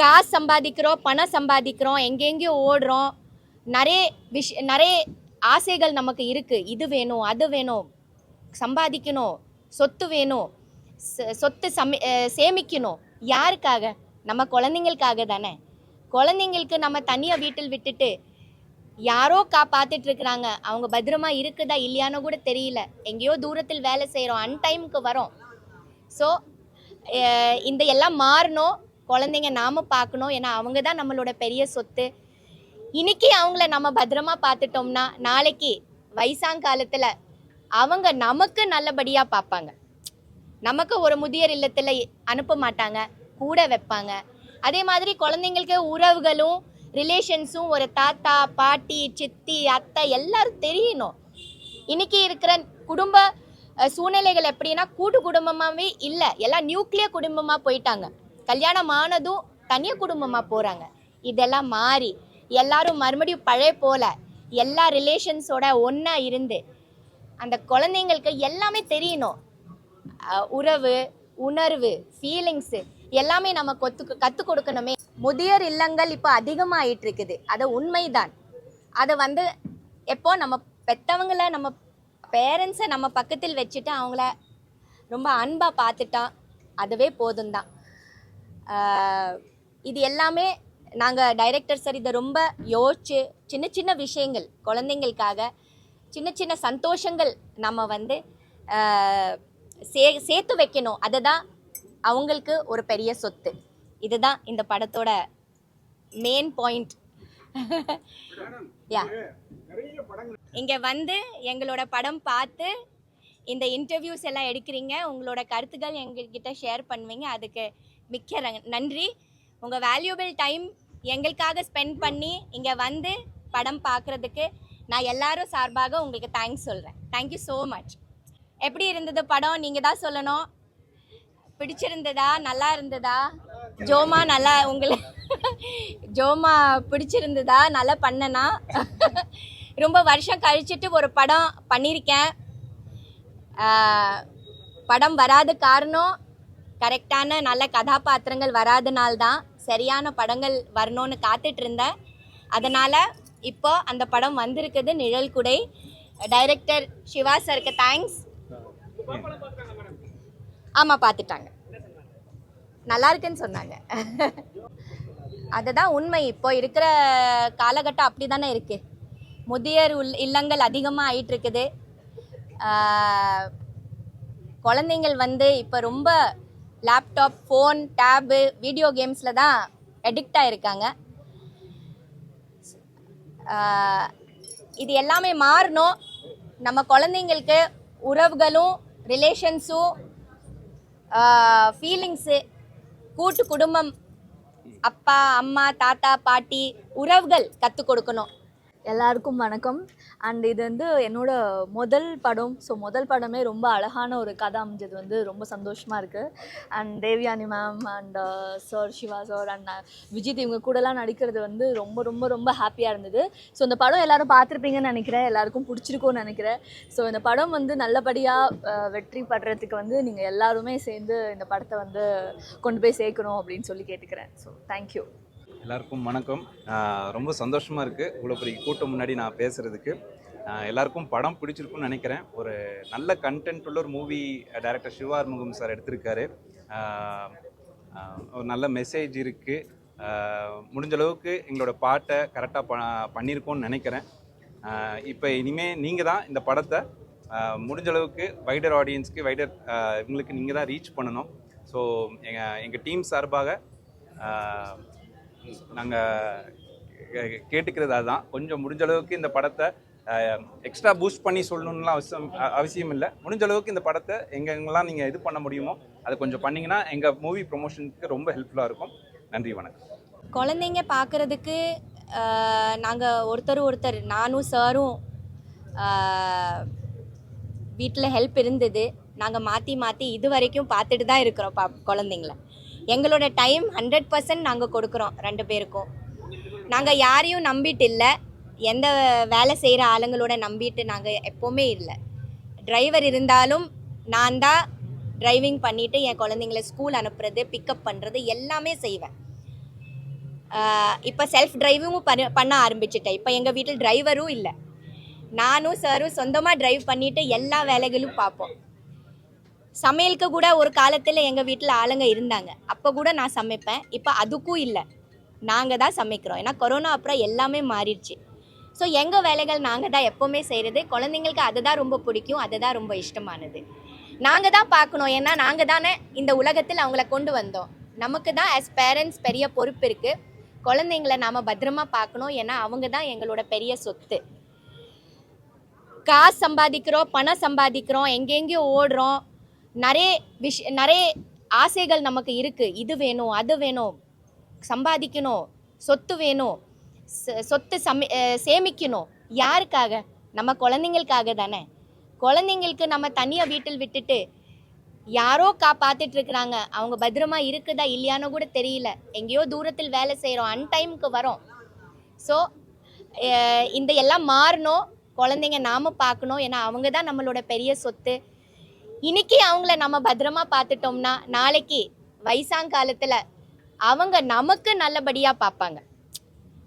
காசு சம்பாதிக்கிறோம் பணம் சம்பாதிக்கிறோம் எங்கெங்கேயோ ஓடுறோம். நிறைய விஷ நிறைய ஆசைகள் நமக்கு இருக்குது இது வேணும் அது வேணும். சம்பாதிக்கணும் சொத்து வேணும். சொத்து சமி சேமிக்கணும். யாருக்காக? நம்ம குழந்தைங்களுக்காக தானே. குழந்தைங்களுக்கு நம்ம தனியாக வீட்டில் விட்டுட்டு யாரோ கா பார்த்துட்டு இருக்கிறாங்க அவங்க பத்திரமா இருக்குதா இல்லையானோ கூட தெரியல. எங்கேயோ தூரத்தில் வேலை செய்கிறோம் அன்டைமுக்கு வரோம். ஸோ இந்த எல்லாம் மாறணும். குழந்தைங்க நாம பார்க்கணும். ஏன்னா அவங்க தான் நம்மளோட பெரிய சொத்து. இன்னைக்கு அவங்கள நம்ம பத்திரமா பார்த்துட்டோம்னா நாளைக்கு வயசாங்காலத்தில் அவங்க நமக்கு நல்லபடியாக பார்ப்பாங்க. நமக்கு ஒரு முதியோர் இல்லத்தில் அனுப்ப மாட்டாங்க. கூட வைப்பாங்க. அதே மாதிரி குழந்தைங்களுக்கு உறவுகளும் ரிலேஷன்ஸும் ஒரு தாத்தா பாட்டி சித்தி அத்தை எல்லாரும் தெரியணும். இன்னைக்கு இருக்கிற குடும்ப சூழ்நிலைகள் எப்படின்னா கூட்டு குடும்பமாகவே இல்லை. எல்லாம் நியூக்ளியர் குடும்பமாக போயிட்டாங்க. கல்யாணம் ஆனதும் தனிய குடும்பமாக போகிறாங்க இதெல்லாம் மாறி எல்லாரும் மறுபடியும் பழைய போல எல்லா ரிலேஷன்ஸோட ஒன்றா இருந்து அந்த குழந்தைங்களுக்கு எல்லாமே தெரியணும். உறவு உணர்வு ஃபீலிங்ஸு எல்லாமே நம்ம கொத்து கற்றுக் கொடுக்கணுமே. முதியோர் இல்லங்கள் இப்போ அதிகமாயிட்டு இருக்குது. அது உண்மைதான். அதை வந்து எப்போ நம்ம பெத்தவங்கள நம்ம பேரண்ட்ஸை நம்ம பக்கத்தில் வச்சுட்டு அவங்கள ரொம்ப அன்பாக பார்த்துட்டா அதுவே போதும் தான் இது எல்லாமே நாங்கள் டைரக்டர் சார் இதை ரொம்ப யோசிச்சு சின்ன சின்ன விஷயங்கள் குழந்தைங்களுக்காக சின்ன சின்ன சந்தோஷங்கள் நம்ம வந்து சே சேர்த்து வைக்கணும். அதுதான் அவங்களுக்கு ஒரு பெரிய சொத்து. இதுதான் இந்த படத்தோட மெயின் பாயிண்ட் யா இங்கே வந்து எங்களோட படம் பார்த்து இந்த இன்டர்வியூஸ் எல்லாம் எடுக்கிறீங்க. உங்களோட கருத்துக்கள் எங்ககிட்ட ஷேர் பண்ணுவீங்க. அதுக்கு மிக்க நன்றி. உங்கள் வேல்யூபிள் டைம் எங்களுக்காக ஸ்பெண்ட் பண்ணி இங்கே வந்து படம் பார்க்குறதுக்கு நான் எல்லாரும் சார்பாக உங்களுக்கு தேங்க்ஸ் சொல்கிறேன் தேங்க்யூ ஸோ மச் எப்படி இருந்தது படம்? நீங்கள் தான் சொல்லணும். பிடிச்சிருந்ததா? நல்லா இருந்ததா? ஜோமா நல்லா உங்களை ஜோமா பிடிச்சிருந்ததா? நல்லா பண்ணனா? ரொம்ப வருஷம் கழிச்சிட்டு ஒரு படம் பண்ணியிருக்கேன் படம் வராத காரணம் கரெக்டான நல்ல கதாபாத்திரங்கள் வராதனால தான் சரியான படங்கள் வரணும்னு காத்துட்டு இருந்தேன் அதனால் இப்போ அந்த படம் வந்திருக்குது நிழல் குடை. டைரக்டர் சிவா சருக்கு தேங்க்ஸ் ஆமாம் பார்த்துட்டாங்க நல்லா இருக்குன்னு சொன்னாங்க. அதுதான் உண்மை. இப்போ இருக்கிற காலகட்டம் அப்படி தானே இருக்குது முதியோர் உள் இல்லங்கள் அதிகமாக ஆயிட்டு இருக்குது குழந்தைங்கள் வந்து இப்போ ரொம்ப லேப்டாப் ஃபோன் டேபு வீடியோ கேம்ஸில் தான் அடிக்ட் ஆகிருக்காங்க இது எல்லாமே மாறணும். நம்ம குழந்தைங்களுக்கு உறவுகளும் ரிலேஷன்ஸும் ஃபீலிங்ஸு கூட்டு குடும்பம் அப்பா அம்மா தாத்தா பாட்டி உறவுகள் கற்றுக் கொடுக்கணும். எல்லாருக்கும் வணக்கம். அண்ட் இது வந்து என்னோட முதல் படம். ஸோ முதல் படமே ரொம்ப அழகான ஒரு கதை அமைஞ்சது வந்து ரொம்ப சந்தோஷமாக இருக்குது and Devayani ma'am and sir uh, Siva sir and uh, Vijith இவங்க கூடலாம் நடிக்கிறது வந்து ரொம்ப ரொம்ப ரொம்ப ஹாப்பியாக இருந்தது. ஸோ இந்த படம் எல்லோரும் பார்த்துருப்பீங்கன்னு நினைக்கிறேன். எல்லாருக்கும் பிடிச்சிருக்கோன்னு நினைக்கிறேன். ஸோ இந்த படம் வந்து நல்லபடியாக uh, வெற்றி படுறதுக்கு வந்து நீங்கள் எல்லாருமே சேர்ந்து இந்த படத்தை வந்து கொண்டு போய் சேர்க்கணும் அப்படின்னு சொல்லி கேட்டுக்கிறேன். ஸோ தேங்க்யூ எல்லாருக்கும் வணக்கம். ரொம்ப சந்தோஷமாக இருக்குது இவ்வளோ பெரிய கூட்டம் முன்னாடி நான் பேசுகிறதுக்கு எல்லாருக்கும் படம் பிடிச்சிருக்கும்னு நினைக்கிறேன். ஒரு நல்ல கண்டென்ட் உள்ள ஒரு மூவி டைரக்டர் சிவா முகம் சார் எடுத்திருக்காரு. ஒரு நல்ல மெசேஜ் இருக்குது முடிஞ்ச அளவுக்கு எங்களோட பாட்டை கரெக்டாக ப பண்ணியிருக்கோம்னு நினைக்கிறேன். இப்போ இனிமேல் நீங்கள் தான் இந்த படத்தை முடிஞ்சளவுக்கு முடிஞ்ச அளவுக்கு வைடர் ஆடியன்ஸ்க்கு வைடர் இவங்களுக்கு நீங்கள் தான் ரீச் பண்ணணும். ஸோ எங்கள் எங்கள் டீம் சார்பாக நாங்கள் கேட்டுக்கிறது அதுதான். கொஞ்சம் முடிஞ்ச அளவுக்கு இந்த படத்தை எக்ஸ்ட்ரா பூஸ்ட் பண்ணி சொல்லணும்லாம் அவசியம் அவசியம் இல்லை. முடிஞ்ச அளவுக்கு இந்த படத்தை எங்கெங்கெல்லாம் நீங்கள் இது பண்ண முடியுமோ அதை கொஞ்சம் பண்ணிங்கன்னா எங்கள் மூவி ப்ரொமோஷனுக்கு ரொம்ப ஹெல்ப்ஃபுல்லாக இருக்கும். நன்றி வணக்கம். குழந்தைங்க பார்க்குறதுக்கு நாங்கள் ஒருத்தர் ஒருத்தர் நானும் சாரும் வீட்டில் ஹெல்ப் இருந்தது. நாங்கள் மாற்றி மாற்றி இது வரைக்கும் பார்த்துட்டு தான் இருக்கிறோம் பா குழந்தைங்கள. எங்களோட டைம் ஹண்ட்ரட் பர்சன்ட் நாங்கள் கொடுக்குறோம் ரெண்டு பேருக்கும். நாங்கள் யாரையும் நம்பிட்டு இல்லை. எந்த வேலை செய்கிற ஆளுங்களோட நம்பிட்டு நாங்கள் எப்போவுமே இல்லை. டிரைவர் இருந்தாலும் நான் தான் டிரைவிங் பண்ணிவிட்டு என் குழந்தைங்கள ஸ்கூல் அனுப்புறது பிக்கப் பண்ணுறது எல்லாமே செய்வேன். இப்போ செல்ஃப் டிரைவிங்கும் பண்ண பண்ண ஆரம்பிச்சிட்டேன். இப்போ எங்கள் வீட்டில் டிரைவரும் இல்லை. நானும் சாரும் சொந்தமாக டிரைவ் பண்ணிவிட்டு எல்லா வேலைகளும் பார்ப்போம். சமையலுக்கு கூட ஒரு காலத்தில் எங்கள் வீட்டில் ஆளுங்க இருந்தாங்க. அப்போ கூட நான் சமைப்பேன். இப்போ அதுக்கும் இல்லை. நாங்கள் தான் சமைக்கிறோம். ஏன்னா கொரோனா அப்புறம் எல்லாமே மாறிடுச்சு. ஸோ எங்கள் வேலைகள் நாங்கள் தான் எப்போவுமே செய்கிறது குழந்தைங்களுக்கு அதுதான் ரொம்ப பிடிக்கும். அதுதான் ரொம்ப இஷ்டமானது. நாங்கள் தான் பார்க்கணும். ஏன்னா நாங்கள் தானே இந்த உலகத்தில் அவங்கள கொண்டு வந்தோம். நமக்கு தான் ஆஸ் பேரண்ட்ஸ் பெரிய பொறுப்பு இருக்குது குழந்தைங்கள நாம் பத்திரமா பார்க்கணும். ஏன்னா அவங்க தான் எங்களோட பெரிய சொத்து. காசு சம்பாதிக்கிறோம் பணம் சம்பாதிக்கிறோம் எங்கெங்கேயோ ஓடுறோம். நிறைய விஷ் நிறைய ஆசைகள் நமக்கு இருக்குது இது வேணும் அது வேணும் சம்பாதிக்கணும் சொத்து வேணும் ச- சொத்து சமி சேமிக்கணும். யாருக்காக? நம்ம குழந்தைங்களுக்காக தானே. குழந்தைங்களுக்கு நம்ம தனியாக வீட்டில் விட்டுட்டு யாரோ கா பார்த்துட்டு இருக்கிறாங்க அவங்க பத்திரமா இருக்குதா இல்லையான்னு கூட தெரியல. எங்கேயோ தூரத்தில் வேலை செய்கிறோம் அன்டைமுக்கு வரோம். ஸோ இந்த எல்லாம் மாறணும். குழந்தைங்க நாம பார்க்கணும் ஏன்னா அவங்க தான் நம்மளோட பெரிய சொத்து. இன்னைக்கு அவங்கள நம்ம பத்திரமா பார்த்துட்டோம்னா நாளைக்கு வயசாங்காலத்தில் அவங்க நமக்கு நல்லபடியாக பார்ப்பாங்க.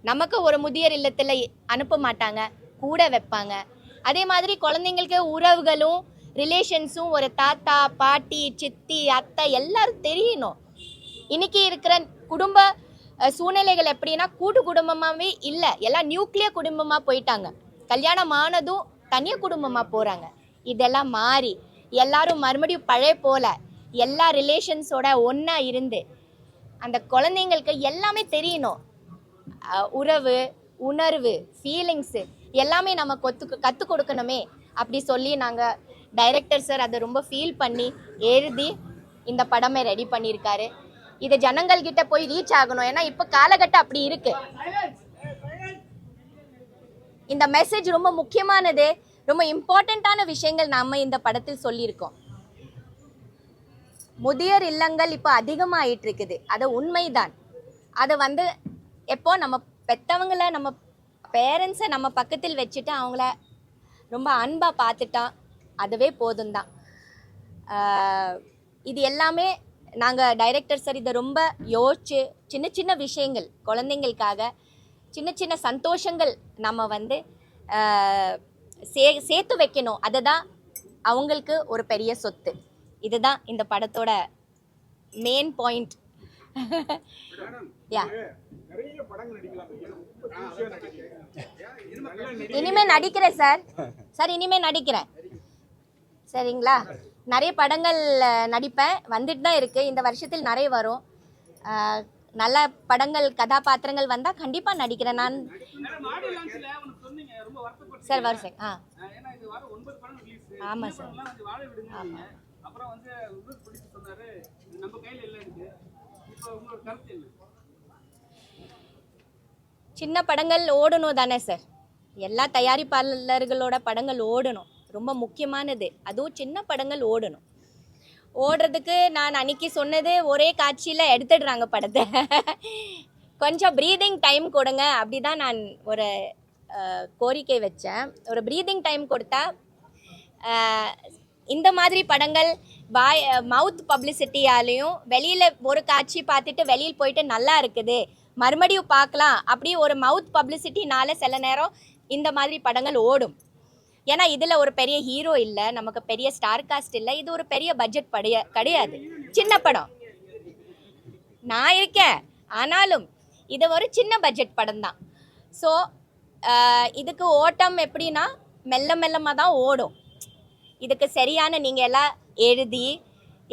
நமக்கு ஒரு முதியோர் இல்லத்தில் அனுப்ப மாட்டாங்க கூட வைப்பாங்க. அதே மாதிரி குழந்தைங்களுக்கு உறவுகளும் ரிலேஷன்ஸும் ஒரு தாத்தா பாட்டி சித்தி அத்தை எல்லாரும் தெரியணும். இன்னைக்கு இருக்கிற குடும்ப சூழ்நிலைகள் எப்படின்னா கூட்டு குடும்பமாகவே இல்லை. எல்லாம் நியூக்ளியர் குடும்பமாக போயிட்டாங்க. கல்யாணம் ஆனதும் தனிய குடும்பமாக போகிறாங்க இதெல்லாம் மாறி எல்லாரும் மறுபடியும் பழைய போல எல்லா ரிலேஷன்ஸோட ஒன்றா இருந்து அந்த குழந்தைங்களுக்கு எல்லாமே தெரியணும். உறவு உணர்வு ஃபீலிங்ஸு எல்லாமே நம்ம கொத்து கற்றுக் கொடுக்கணுமே. அப்படி சொல்லி நாங்கள் டைரக்டர் சார் அதை ரொம்ப ஃபீல் பண்ணி எழுதி இந்த படமே ரெடி பண்ணியிருக்காரு. இது ஜனங்கள் கிட்ட போய் ரீச் ஆகணும். ஏன்னா இப்போ காலகட்டம் அப்படி இருக்கு. இந்த மெசேஜ் ரொம்ப முக்கியமானது. ரொம்ப இம்பார்ட்டண்ட்டான விஷயங்கள் நாம் இந்த படத்தில் சொல்லியிருக்கோம். முதியோர் இல்லங்கள் இப்போ அதிகமாகிட்டு இருக்குது அது உண்மைதான். அதை வந்து எப்போ நம்ம பெத்தவங்கள நம்ம பேரண்ட்ஸை நம்ம பக்கத்தில் வச்சுட்டு அவங்கள ரொம்ப அன்பாக பார்த்துட்டா அதுவே போதும் தான் இது எல்லாமே நாங்கள் டைரக்டர் சார் இதை ரொம்ப யோசிச்சு சின்ன சின்ன விஷயங்கள் குழந்தைங்களுக்காக சின்ன சின்ன சந்தோஷங்கள் நம்ம வந்து சே சேர்த்து வைக்கணும். அதுதான் அவங்களுக்கு ஒரு பெரிய சொத்து. இதுதான் இந்த படத்தோட மெயின் பாயிண்ட் யா இனிமே நடிக்கிறேன் சார் சார் இனிமே நடிக்கிறேன். சரிங்களா? நிறைய படங்கள் நடிப்பேன். வந்துட்டு தான் இருக்கு. இந்த வருஷத்தில் நிறைய வரும். நல்ல படங்கள் கதாபாத்திரங்கள் வந்தால் கண்டிப்பாக நடிக்கிறேன். நான் சார் வரும் சார் ஆ. ஆமாம் சார். ஆமாம் சின்ன படங்கள் ஓடணும் தானே சார். எல்லா தயாரிப்பாளர்களோட படங்கள் ஓடணும். ரொம்ப முக்கியமானது. அதுவும் சின்ன படங்கள் ஓடணும். ஓடுறதுக்கு நான் அன்னைக்கு சொன்னது ஒரே காட்சியில் எடுத்துடுறாங்க படத்தை. கொஞ்சம் ப்ரீதிங் டைம் கொடுங்க. அப்படி தான் நான் ஒரு கோரிக்கை வச்சேன். ஒரு ப்ரீதிங் டைம் கொடுத்தா இந்த மாதிரி படங்கள் வாய் மவுத் பப்ளிசிட்டியாலையும் வெளியில் ஒரு காட்சி பார்த்துட்டு வெளியில் போயிட்டு நல்லா இருக்குது. மறுபடியும் பார்க்கலாம். அப்படி ஒரு மவுத் பப்ளிசிட்டினால சில நேரம் இந்த மாதிரி படங்கள் ஓடும். ஏன்னா இதில் ஒரு பெரிய ஹீரோ இல்லை. நமக்கு பெரிய ஸ்டார் காஸ்ட் இல்லை. இது ஒரு பெரிய பட்ஜெட் படைய கிடையாது. சின்ன படம். நான் இருக்கேன். ஆனாலும் இது ஒரு சின்ன பட்ஜெட் படம் தான் ஸோ இதுக்கு ஓட்டம் எப்படின்னா மெல்ல மெல்லமாக தான் ஓடும். இதுக்கு சரியான நீங்கள் எல்லாம் எழுதி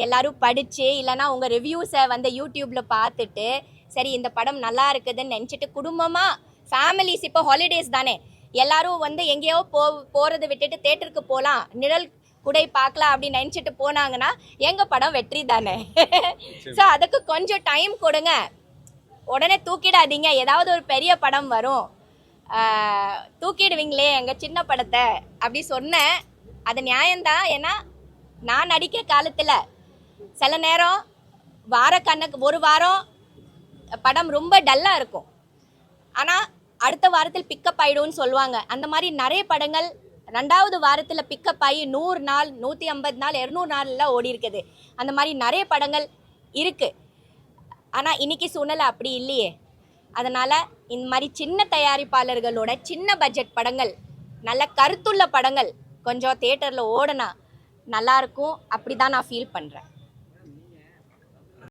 எல்லாரும் படித்து இல்லைன்னா உங்கள் ரிவ்யூஸை வந்து யூடியூப்பில் பார்த்துட்டு சரி இந்த படம் நல்லா இருக்குதுன்னு நினச்சிட்டு குடும்பமாக ஃபேமிலிஸ் இப்போ ஹாலிடேஸ் தானே. எல்லாரும் வந்து எங்கேயோ போ போகிறத விட்டுட்டு தேட்டருக்கு போகலாம் நிழல் குடை பார்க்கலாம் அப்படின்னு நினச்சிட்டு போனாங்கன்னா எங்கள் படம் வெற்றி தானே. ஸோ அதுக்கு கொஞ்சம் டைம் கொடுங்க. உடனே தூக்கிடாதீங்க. ஏதாவது ஒரு பெரிய படம் வரும். தூக்கிடுவீங்களே எங்கள் சின்ன படத்தை அப்படி சொன்னேன் அது நியாயம்தான் ஏன்னா நான் நடிக்கிற காலத்தில் சில நேரம் வார கணக்கு ஒரு வாரம் படம் ரொம்ப டல்லாக இருக்கும். ஆனால் அடுத்த வாரத்தில் பிக்கப் ஆகிடும்னு சொல்லுவாங்க. அந்த மாதிரி நிறைய படங்கள் ரெண்டாவது வாரத்தில் பிக்கப் ஆகி நூறு நாள் நூற்றி ஐம்பது நாள் இரநூறு நாள்லாம் ஓடி இருக்குது. அந்த மாதிரி நிறைய படங்கள் இருக்குது ஆனால் இன்னைக்கு சூழ்நிலை அப்படி இல்லையே. அதனால் இந்த மாதிரி சின்ன தயாரிப்பாளர்களோட சின்ன பட்ஜெட் படங்கள் நல்ல கருத்துள்ள படங்கள் கொஞ்சம் தேட்டரில் ஓடனா நல்லாயிருக்கும் அப்படி தான் நான் ஃபீல் பண்ணுறேன்